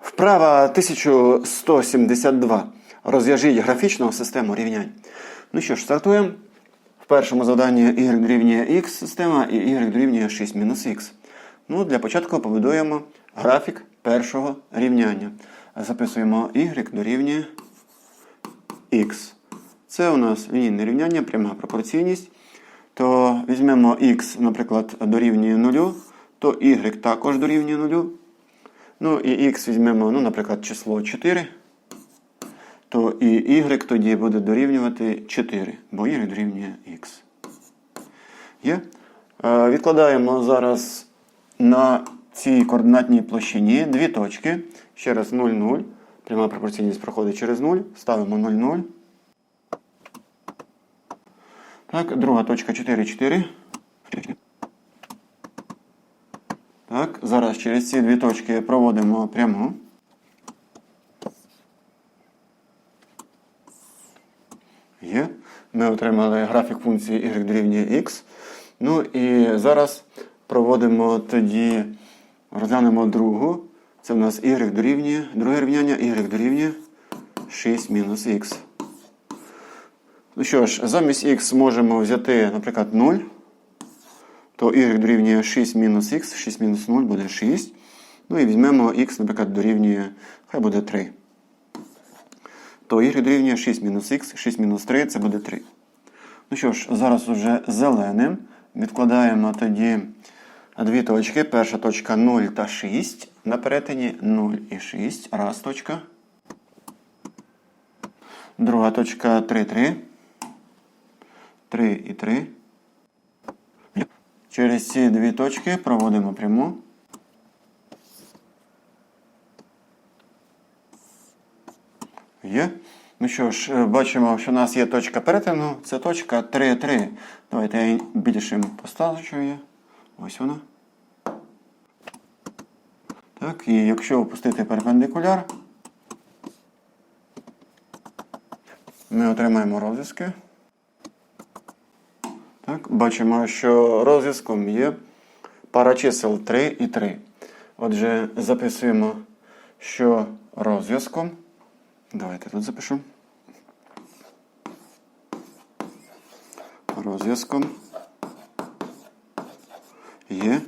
Вправа 1172. Розв'яжіть графічну систему рівнянь. Ну що ж, стартуємо. В першому завданні y дорівнює x система і y дорівнює 6 мінус х. Ну, для початку побудуємо графік першого рівняння. Записуємо y дорівнює x. Це у нас лінійне рівняння, пряма пропорційність. То візьмемо x, наприклад, дорівнює 0, то y також дорівнює 0. Ну і x візьмемо, ну, наприклад, число 4, то і y тоді буде дорівнювати 4, бо y дорівнює x. Є? Е, Відкладаємо зараз на цій координатній площині дві точки. Ще раз 0, 0. Пряма пропорційність проходить через 0. Ставимо 0, 0. Так, друга точка 4, 4. Так, зараз через ці дві точки проводимо пряму. Є. Ми отримали графік функції y дорівнює x. Ну і зараз проводимо тоді, розглянемо другу. Це в нас y дорівнює, друге рівняння y дорівнює 6 мінус х. Ну що ж, замість х можемо взяти, наприклад, 0 то y дорівнює 6 мінус х, 6 мінус 0 буде 6. Ну і візьмемо х, наприклад, дорівнює, хай буде 3. То y дорівнює 6 мінус х, 6 мінус 3 це буде 3. Ну що ж, зараз уже зеленим. Відкладаємо тоді дві точки. Перша точка 0 та 6. На перетині 0 і 6. Раз точка. Друга точка 3, 3. 3 і 3. Через ці дві точки проводимо пряму. Є. Ну що ж, е, бачимо, що у нас є точка перетину. Це точка 3, 3. Давайте я її більшим поставлю. Ось вона. Так, і якщо опустити перпендикуляр, ми отримаємо розв'язки. Так, бачимо, що розв'язком є пара чисел 3 і 3. Отже, записуємо, що розв'язком. Давайте тут запишу. Розв'язком є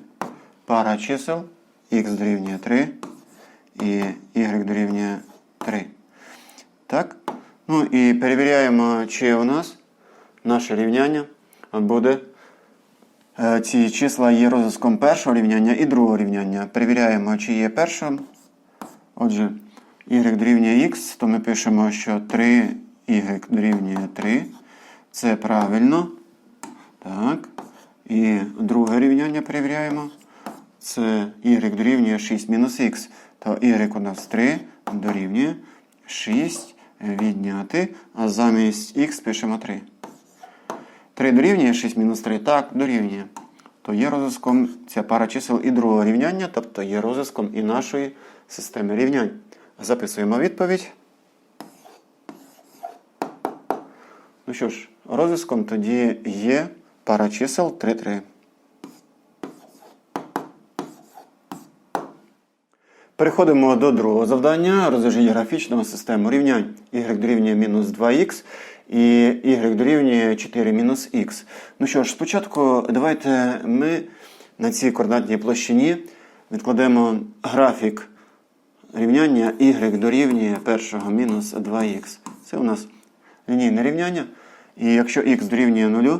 пара чисел х дорівнює 3 і y дорівнює 3. Так? Ну і перевіряємо, чи у нас наше рівняння буде. е, Ці числа є розв'язком першого рівняння і другого рівняння. Перевіряємо, чи є першим. Отже, y дорівнює x, то ми пишемо, що 3y дорівнює 3. Це правильно. Так. І друге рівняння перевіряємо. Це y дорівнює 6 мінус х. То y у нас 3 дорівнює 6 відняти, а замість х пишемо 3. 3 дорівнює 6 мінус 3. Так, дорівнює. То є розв'язком ця пара чисел і другого рівняння, тобто є розв'язком і нашої системи рівнянь. Записуємо відповідь. Ну що ж, розв'язком тоді є пара чисел 3, 3. Переходимо до другого завдання. Розв'яжіть графічну систему рівнянь. y дорівнює мінус 2х і y дорівнює 4 мінус х. Ну що ж, спочатку давайте ми на цій координатній площині відкладемо графік рівняння y дорівнює першого мінус 2х. Це у нас лінійне рівняння. І якщо х дорівнює 0,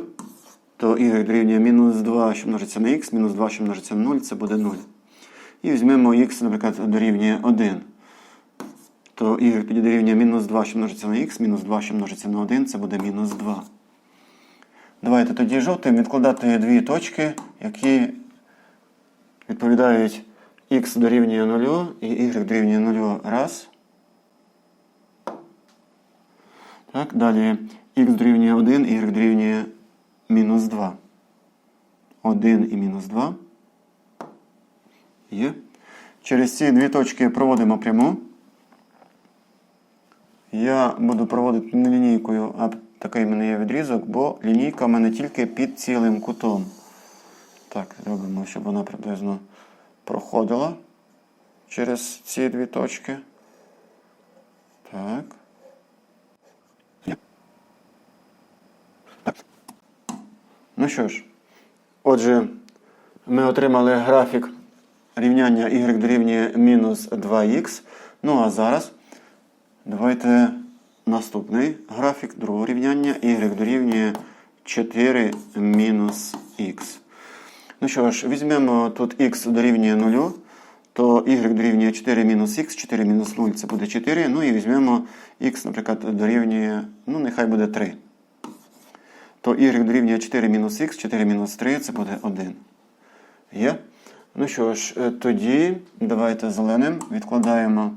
то y дорівнює мінус 2, що множиться на х, мінус 2, що множиться на 0, це буде 0. І візьмемо х, наприклад, дорівнює 1. То y тоді дорівнює мінус 2, що множиться на х, мінус 2, що множиться на 1, це буде мінус 2. Давайте тоді жовтим відкладати дві точки, які відповідають х дорівнює 0 і y дорівнює 0 раз. Так, далі х дорівнює 1, y дорівнює мінус 2. 1 і мінус 2. Є. Через ці дві точки проводимо пряму. Я буду проводити не лінійкою, а такий в мене є відрізок, бо лінійка в мене тільки під цілим кутом. Так, робимо, щоб вона приблизно проходила через ці дві точки. Так. Ну що ж, отже, ми отримали графік рівняння y дорівнює мінус 2х. Ну а зараз давайте наступний графік другого рівняння y дорівнює 4 мінус х. Ну що ж, візьмемо тут х дорівнює 0, то y дорівнює 4 мінус х, 4 мінус 0 це буде 4. Ну і візьмемо х, наприклад, дорівнює, ну нехай буде 3. То y дорівнює 4 мінус х, 4 мінус 3 це буде 1. Є? Ну що ж, е, тоді давайте зеленим відкладаємо.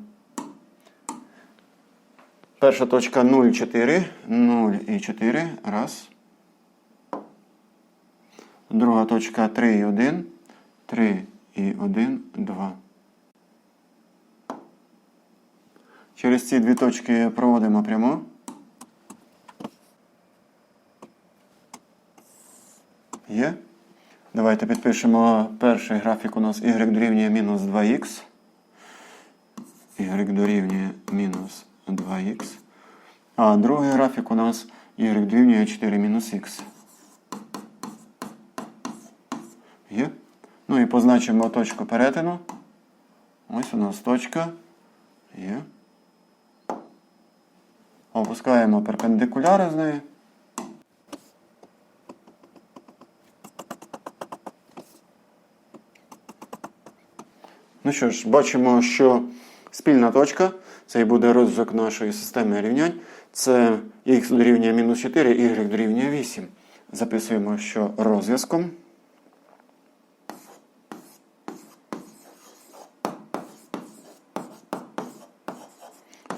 Перша точка 0, 4. 0 і 4. Раз. Друга точка 3 і 1. 3 і 1, 2. Через ці дві точки проводимо прямо. Є. Давайте підпишемо перший графік у нас y дорівнює мінус 2х. y дорівнює мінус 2х. А другий графік у нас y дорівнює 4 мінус х. Є. Ну і позначимо точку перетину. Ось у нас точка. Є. Опускаємо перпендикуляри з неї. Ну що ж, бачимо, що спільна точка, це і буде розв'язок нашої системи рівнянь. Це х дорівнює мінус 4, y дорівнює 8. Записуємо, що розв'язком.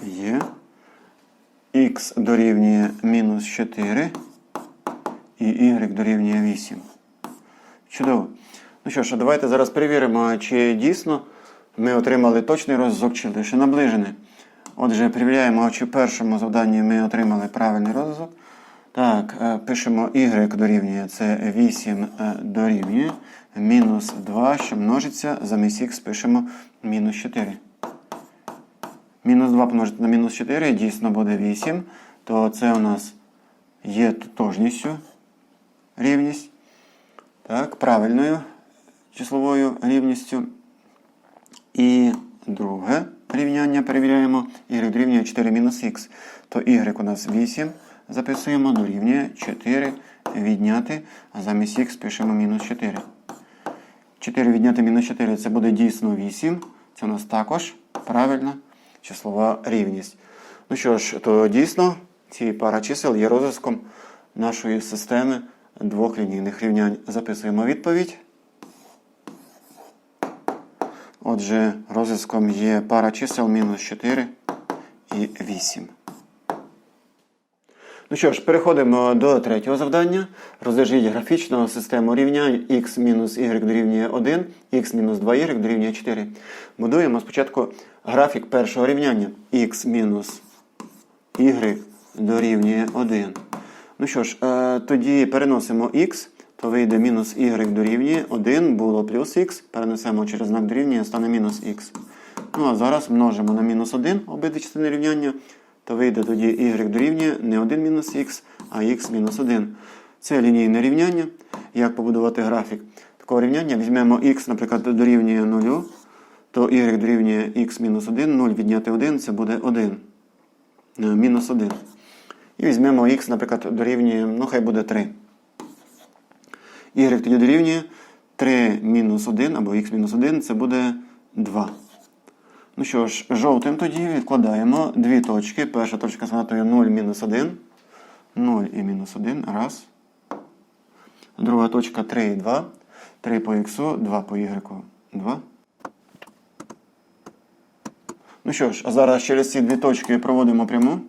Є х дорівнює мінус 4 і y дорівнює 8. Чудово. Ну що ж, давайте зараз перевіримо, чи дійсно ми отримали точний розв'язок, чи лише наближений. Отже, перевіряємо, чи в першому завданні ми отримали правильний розв'язок. Так, е, пишемо y дорівнює, це 8 е, дорівнює. Мінус 2, що множиться, замість х пишемо мінус 4. Мінус 2 помножити на мінус 4 дійсно буде 8, то це у нас є тотожністю рівність. Так, правильною числовою рівністю. І друге рівняння перевіряємо. y дорівнює 4 мінус х. То y у нас 8. Записуємо, дорівнює 4 відняти, а замість х пишемо мінус 4. 4 відняти мінус 4 це буде дійсно 8. Це у нас також правильна числова рівність. Ну що ж, то дійсно ці пара чисел є розв'язком нашої системи двох лінійних рівнянь. Записуємо відповідь. Отже, розв'язком є пара чисел мінус 4 і 8. Ну що ж, переходимо до третього завдання. Розв'яжіть графічну систему рівнянь x мінус y дорівнює 1, x мінус 2y дорівнює 4. Будуємо спочатку графік першого рівняння x мінус y дорівнює 1. Ну що ж, е, тоді переносимо x, то вийде мінус y дорівнює 1, було плюс х, перенесемо через знак дорівнює, стане мінус х. Ну а зараз множимо на мінус 1 обидві частини рівняння, то вийде тоді y дорівнює не 1 мінус х, а х мінус 1. Це лінійне рівняння. Як побудувати графік такого рівняння? Візьмемо х, наприклад, дорівнює 0, то y дорівнює х мінус 1, 0 відняти 1, це буде 1. Е, Мінус 1. І візьмемо х, наприклад, дорівнює, ну хай буде 3. Y тоді дорівнює 3 мінус 1 або х мінус 1 це буде 2. Ну що ж, жовтим тоді відкладаємо дві точки. Перша точка з знатою 0 мінус 1. 0 і мінус 1. Раз. Друга точка 3 і 2. 3 по х, 2 по y. 2. Ну що ж, а зараз через ці дві точки проводимо пряму.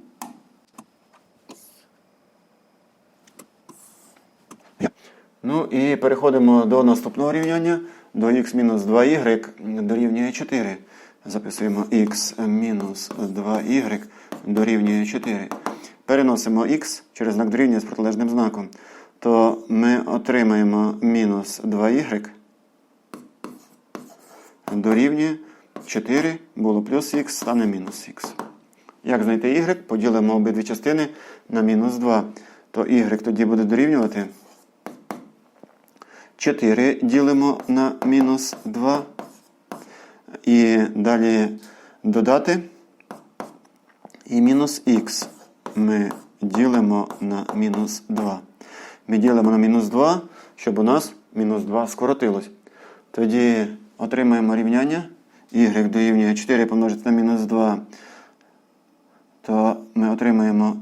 Є. Ну і переходимо до наступного рівняння. До х-2y дорівнює 4. Записуємо х-2y дорівнює 4. Переносимо х через знак дорівнює з протилежним знаком. То ми отримаємо мінус 2y дорівнює 4 було плюс х, стане мінус х. Як знайти y? Поділимо обидві частини на мінус 2. То y тоді буде дорівнювати 4 ділимо на мінус 2. І далі додати. І мінус х ми ділимо на мінус 2. Ми ділимо на мінус 2, щоб у нас мінус 2 скоротилось. Тоді отримаємо рівняння. y дорівнює 4 помножити на мінус 2. То ми отримаємо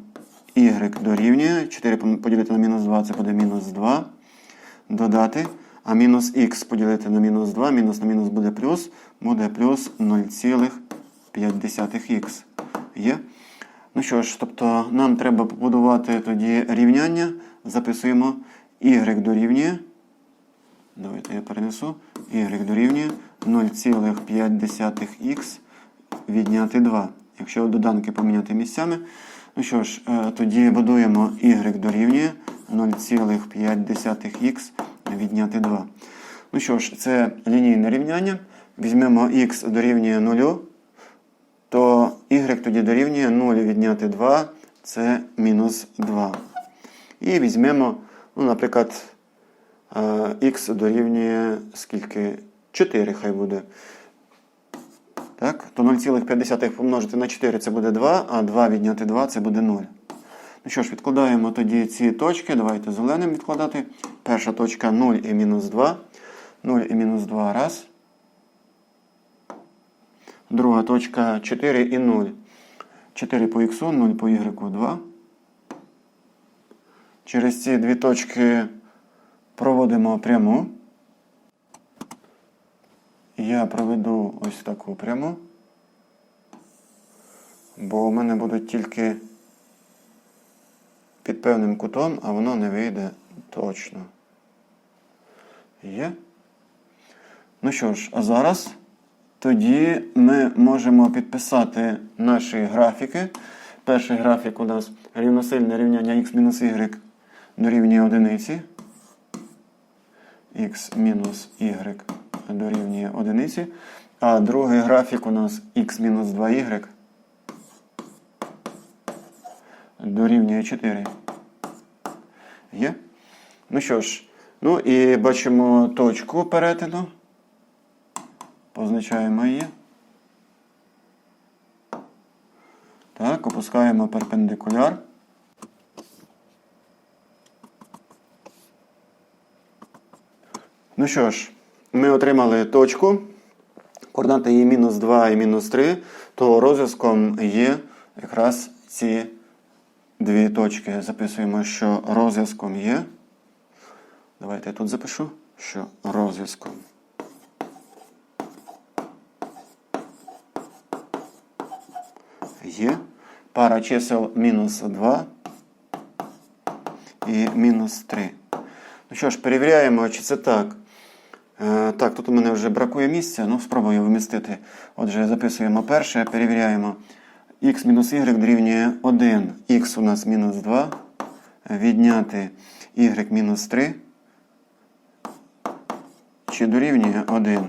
y дорівнює 4 поділити на мінус 2, це буде мінус 2. Додати. А мінус х поділити на мінус 2, мінус на мінус буде плюс, буде плюс 0,5х. Є? Ну що ж, тобто нам треба побудувати тоді рівняння. Записуємо y дорівнює. Давайте я перенесу. y дорівнює 0,5х відняти 2. Якщо доданки поміняти місцями. Ну що ж, е, тоді будуємо y дорівнює 0,5х відняти 2. Ну що ж, це лінійне рівняння. Візьмемо х дорівнює 0, то y тоді дорівнює 0 відняти 2, це мінус 2. І візьмемо, ну, наприклад, х дорівнює скільки? 4 хай буде. Так, то 0,5 помножити на 4 це буде 2, а 2 відняти 2 це буде 0. Ну що ж, відкладаємо тоді ці точки. Давайте зеленим відкладати. Перша точка 0 і мінус 2. 0 і мінус 2 раз. Друга точка 4 і 0. 4 по х, 0 по y 2. Через ці дві точки проводимо пряму. Я проведу ось таку пряму. Бо у мене будуть тільки під певним кутом, а воно не вийде точно. Є. Ну що ж, а зараз тоді ми можемо підписати наші графіки. Перший графік у нас рівносильне рівняння x-y дорівнює одиниці. x-y дорівнює одиниці. А другий графік у нас x-2y дорівнює 4. Є? Ну що ж, ну і бачимо точку перетину. Позначаємо її. Так, опускаємо перпендикуляр. Ну що ж, ми отримали точку. Координати її мінус 2 і мінус 3, то розв'язком є якраз ці дві точки. Записуємо, що розв'язком є. Давайте я тут запишу, що розв'язком. Є. Пара чисел мінус 2 і мінус 3. Ну що ж, перевіряємо, чи це так. Е, так, тут у мене вже бракує місця, ну спробую вмістити. Отже, записуємо перше, перевіряємо. X мінус y дорівнює 1. Х у нас мінус 2. Відняти y мінус 3. Чи дорівнює 1.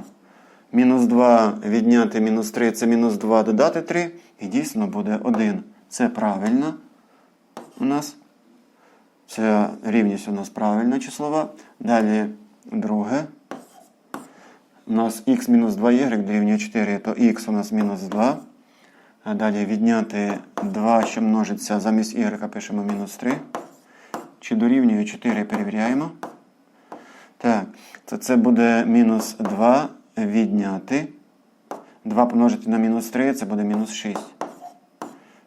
Мінус 2 відняти мінус 3 це мінус 2 додати 3. І дійсно буде 1. Це правильно у нас. Ця рівність у нас правильна числова. Далі друге. У нас х мінус 2y дорівнює 4, то х у нас мінус 2. Далі відняти 2, що множиться замість y, пишемо мінус 3. Чи дорівнює 4, перевіряємо. Так, то це буде мінус 2 відняти. 2 помножити на мінус 3, це буде мінус 6.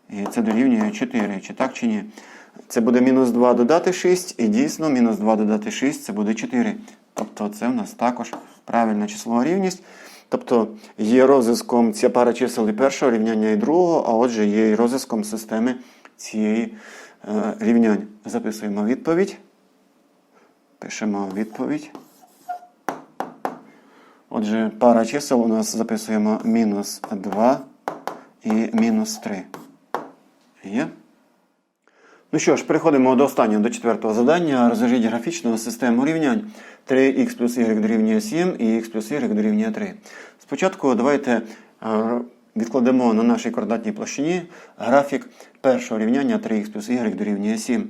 І це дорівнює 4. Чи так, чи ні? Це буде мінус 2 додати 6, і дійсно мінус 2 додати 6 це буде 4. Тобто це в нас також правильна числова рівність. Тобто є розв'язком ця пара чисел і першого рівняння і другого, а отже, є і розв'язком системи цієї е, рівнянь. Записуємо відповідь. Пишемо відповідь. Отже, пара чисел у нас записуємо мінус 2 і мінус 3. Є? Ну що ж, переходимо до останнього, до четвертого завдання. Розв'яжіть графічну систему рівнянь 3х плюс y дорівнює 7 і х плюс y дорівнює 3. Спочатку давайте е, відкладемо на нашій координатній площині графік першого рівняння 3х плюс y дорівнює 7,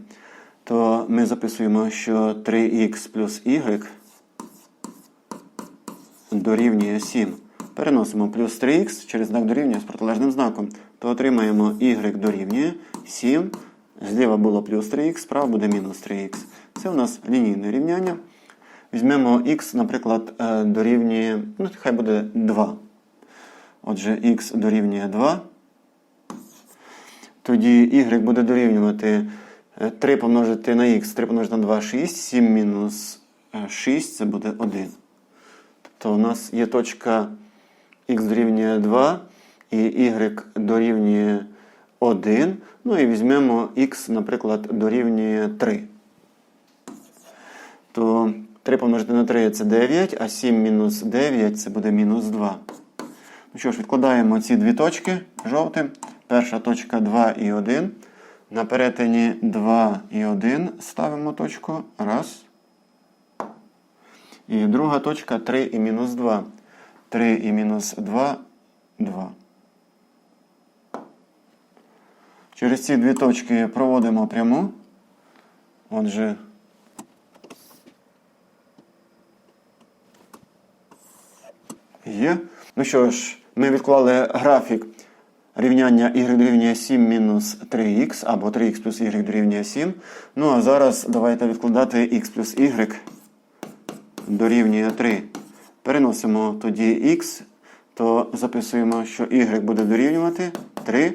то ми записуємо, що 3х плюс y дорівнює 7. Переносимо плюс 3х через знак дорівнює з протилежним знаком, то отримаємо y дорівнює 7. Зліва було плюс 3х, справа буде мінус 3х. Це у нас лінійне рівняння. Візьмемо х, наприклад, е, дорівнює, ну, хай буде 2. Отже, х дорівнює 2. Тоді y буде дорівнювати е, 3 помножити на х, 3 помножити на 2 6, 7 мінус е, 6 це буде 1. Тобто у нас є точка х дорівнює 2 і y дорівнює 1. Ну і візьмемо х, наприклад, дорівнює 3. То 3 помножити на 3 це 9, а 7 мінус 9 це буде мінус 2. Ну що ж, відкладаємо ці дві точки жовтим. Перша точка 2 і 1. На перетині 2 і 1 ставимо точку. Раз. І друга точка 3 і мінус 2. 3 і мінус 2 2. Через ці дві точки проводимо пряму. Отже, є. Ну що ж, ми відклали графік рівняння y дорівнює 7 мінус 3х або 3х плюс y дорівнює 7. Ну а зараз давайте відкладати x плюс y дорівнює 3. Переносимо тоді х, то записуємо, що y буде дорівнювати 3.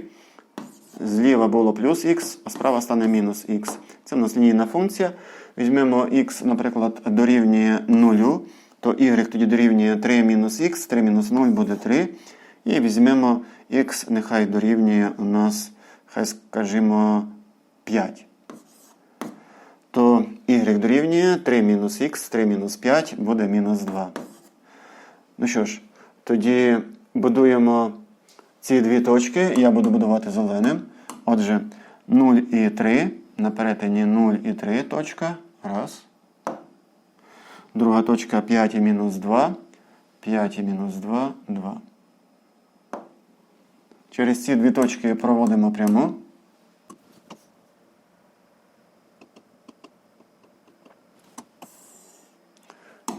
Зліва було плюс х, а справа стане мінус х. Це в нас лінійна функція. Візьмемо х, наприклад, дорівнює 0, то y тоді дорівнює 3 мінус х, 3 мінус 0 буде 3. І візьмемо х, нехай дорівнює у нас, хай скажімо, 5. То y дорівнює 3 мінус х, 3 мінус 5 буде мінус 2. Ну що ж, тоді будуємо ці дві точки. Я буду будувати зеленим. Отже, 0 і 3. На перетині 0 і 3 точка. Раз. Друга точка 5 і мінус 2. 5 і мінус 2, 2. Через ці дві точки проводимо пряму.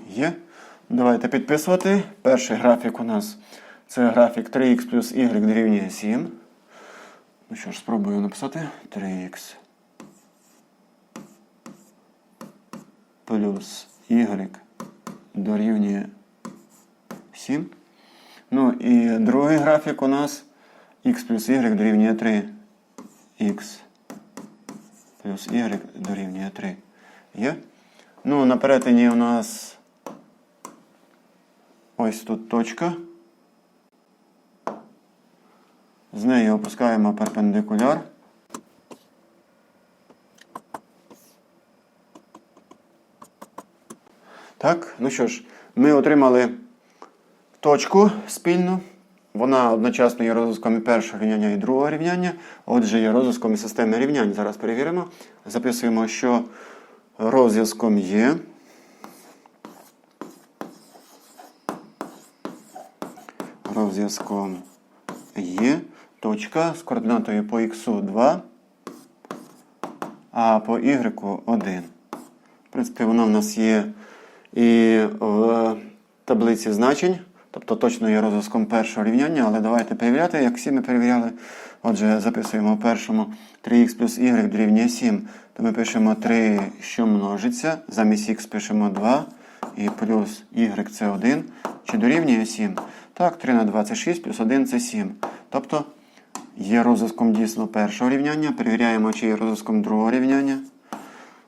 Є. Давайте підписувати. Перший графік у нас це графік 3х плюс y дорівнює 7. Ну що ж, спробую написати 3х плюс y дорівнює 7. Ну і другий графік у нас х плюс y дорівнює 3. х плюс y дорівнює 3. Є? Ну, на перетині у нас ось тут точка. З неї опускаємо перпендикуляр. Так, ну що ж, ми отримали точку спільну. Вона одночасно є розв'язком і першого рівняння і другого рівняння. Отже, є розв'язком і системи рівнянь. Зараз перевіримо. Записуємо, що розв'язком є. Розв'язком є точка з координатою по х 2, а по y 1. В принципі, вона в нас є і в таблиці значень. Тобто точно є розв'язком першого рівняння, але давайте перевіряти, як всі ми перевіряли. Отже, записуємо в першому 3х плюс y дорівнює 7. То ми пишемо 3, що множиться. Замість х пишемо 2 і плюс y це 1. Чи дорівнює 7? Так, 3 на 2 це 6, плюс 1 це 7. Тобто є розв'язком дійсно першого рівняння. Перевіряємо, чи є розв'язком другого рівняння.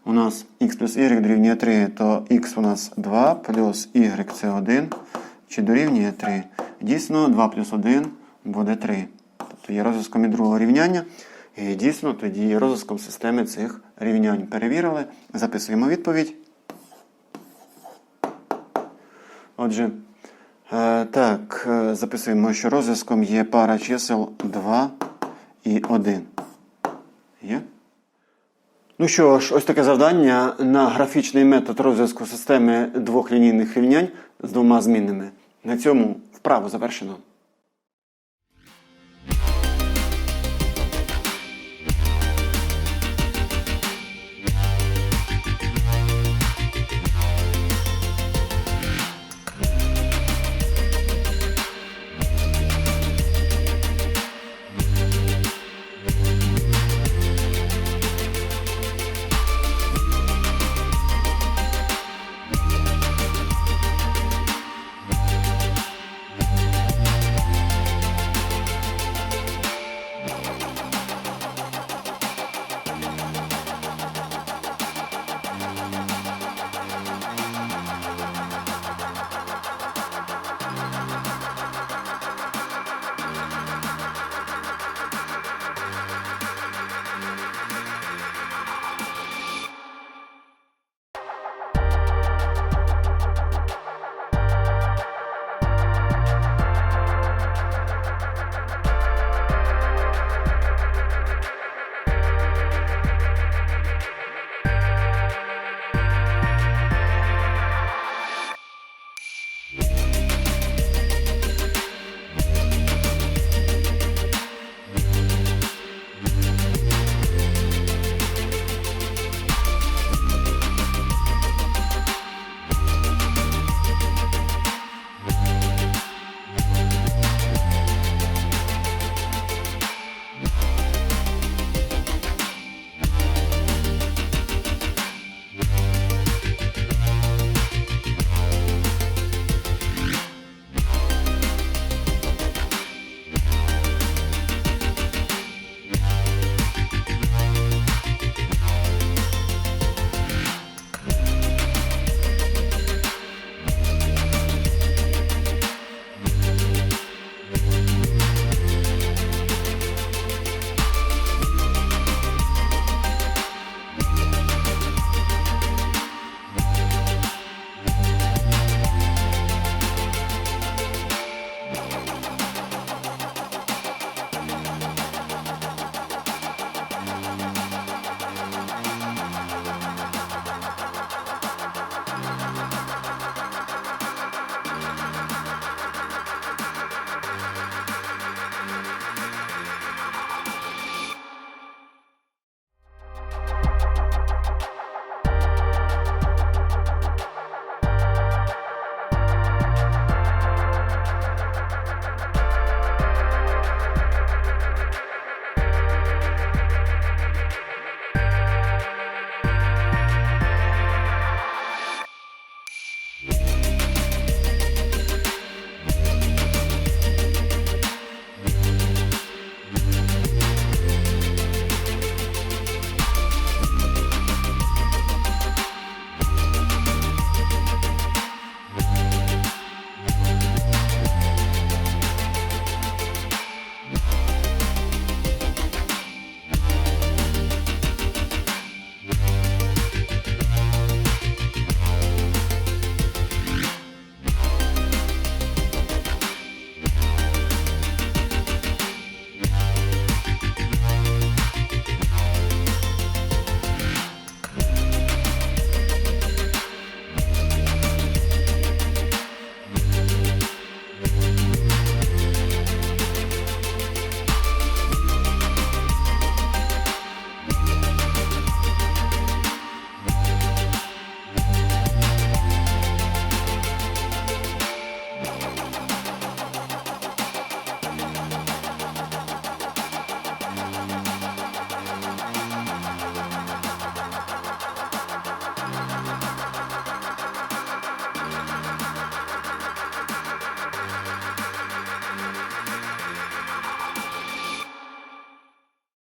У нас х плюс y дорівнює 3, то х у нас 2 плюс y це 1. Чи дорівнює 3? Дійсно, 2 плюс 1 буде 3. Тобто є розв'язком і другого рівняння. І дійсно тоді є розв'язком системи цих рівнянь. Перевірили, записуємо відповідь. Отже, так, е, записуємо, що розв'язком є пара чисел 2 і 1. Є? Ну що ж, ось таке завдання на графічний метод розв'язку системи двох лінійних рівнянь з двома змінними. На цьому вправо завершено.